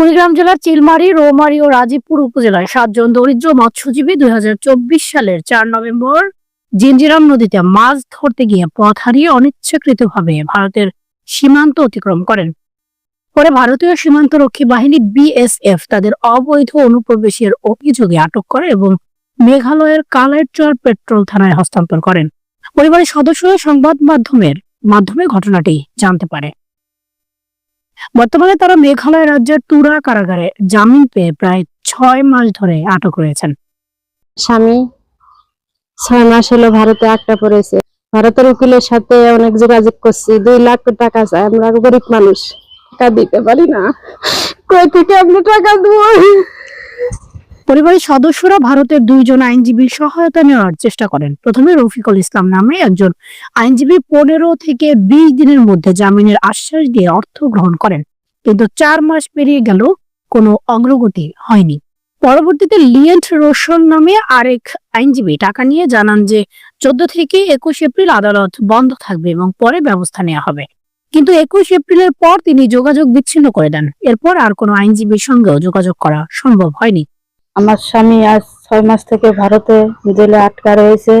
কুড়িগ্রাম জেলার চিলমারি, রৌমারী ও রাজীবপুর উপজেলায় সাতজন দরিদ্র মৎস্যজীবী দুই হাজার চব্বিশ সালের চার নভেম্বর জিঞ্জিরাম নদীতে মাছ ধরতে গিয়ে পথ হারিয়ে অনিচ্ছাকৃতভাবে ভারতের সীমান্ত অতিক্রম করেন। পরে ভারতীয় সীমান্তরক্ষী বাহিনী বিএসএফ তাদের অবৈধ অনুপ্রবেশের অভিযোগে আটক করে এবং মেঘালয়ের কালাইচর পেট্রোল থানায় হস্তান্তর করেন। পরিবারের সদস্যরা সংবাদ মাধ্যমের মাধ্যমে ঘটনাটি জানতে পারে। বর্তমানে তারা মেঘালয় রাজ্যের তুরা কারাগারে জামিন পেয়ে প্রায় ছয় মাস ধরে আটক রয়েছেন। স্বামী, ছয় মাস হলো ভারতে আটকা পড়েছে। ভারতের উকিলের সাথে অনেক যোগাযোগ করছি। দুই লাখ টাকা চাই। আমরা গরিব মানুষ। টাকা দিতে পারি না। কই থেকে আমরা টাকা দেবো? পরিবারের সদস্যরা ভারতের দুইজন আইনজীবীর সহায়তা নেওয়ার চেষ্টা করেন। প্রথমে রফিকুল ইসলাম নামে একজন আইনজীবী পনেরো থেকে বিশ দিনের মধ্যে জামিনের আশ্বাস দিয়ে অর্থ গ্রহণ করেন। কিন্তু চার মাস পেরিয়ে গেল, কোনো অগ্রগতি হয়নি। পরবর্তীতে লিয়েন্ট রোশন নামে আরেক আইনজীবী টাকা নিয়ে জানান যে, চোদ্দ থেকে একুশ এপ্রিল আদালত বন্ধ থাকবে এবং পরে ব্যবস্থা নেওয়া হবে। কিন্তু একুশ এপ্রিলের পর তিনি যোগাযোগ বিচ্ছিন্ন করে দেন। এরপর আর কোনো আইনজীবীর সঙ্গেও যোগাযোগ করা সম্ভব হয়নি। আমার স্বামী আজ ছয় মাস থেকে ভারতে জেলে আটকা রয়েছে।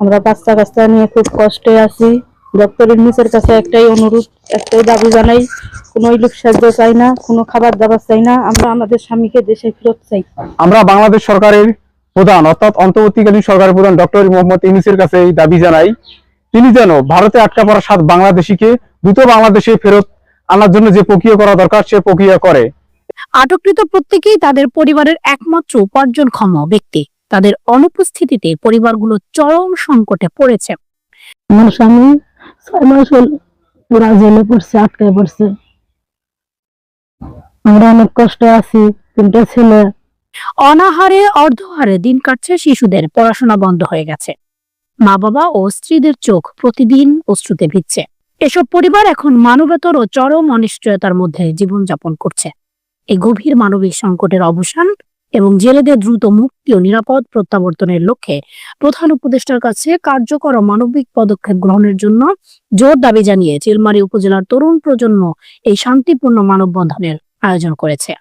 আমরা বাচ্চা কাচ্চা নিয়ে খুব কষ্টে আছি। দপ্তরের নিচের কাছে একটাই অনুরোধ, একটাই দাবি জানাই, কোনো ইলুক সাহায্য চাই না, কোনো খাবার দাবার চাই না, আমরা আমাদের স্বামীকে দেশে ফেরত চাই। আমরা বাংলাদেশ সরকারের প্রধান, অর্থাৎ অন্তর্বর্তীকালীন সরকারের প্রধান ডক্টর মোহাম্মদ ইউনুসের কাছে এই দাবি জানাই, তিনি যেন ভারতে আটকা পড়া সাত বাংলাদেশিকে দ্রুত বাংলাদেশে ফেরত আনার জন্য যে প্রক্রিয়া করা দরকার, সে প্রক্রিয়া করে। আটককৃত প্রত্যেকেই তাদের পরিবারের একমাত্র উপার্জনক্ষম ব্যক্তি। তাদের অনুপস্থিতিতে পরিবারগুলো চরম সংকটে পড়েছে। আমার স্বামী ছয় মাস হল পুরা জেলে পড়ছে আটকায় পড়ছে। আমরা অনেক কষ্টে আছি তিনটা ছেলে। অনাহারে অর্ধহারে দিন কাটছে শিশুদের পড়াশোনা বন্ধ হয়ে গেছে। মা বাবা ও স্ত্রীদের চোখ প্রতিদিন অশ্রুতে ভিজছে। এসব পরিবার এখন মানবেতর ও চরম অনিশ্চয়তার মধ্যে জীবনযাপন করছে। এই গভীর মানবিক সংকটের অবসান এবং জেলেদের দ্রুত মুক্তি ও নিরাপদ প্রত্যাবর্তনের লক্ষ্যে প্রধান উপদেষ্টার কাছে কার্যকর মানবিক পদক্ষেপ গ্রহণের জন্য জোর দাবি জানিয়ে চিলমারি উপজেলার তরুণ প্রজন্ম এই শান্তিপূর্ণ মানববন্ধনের আয়োজন করেছে।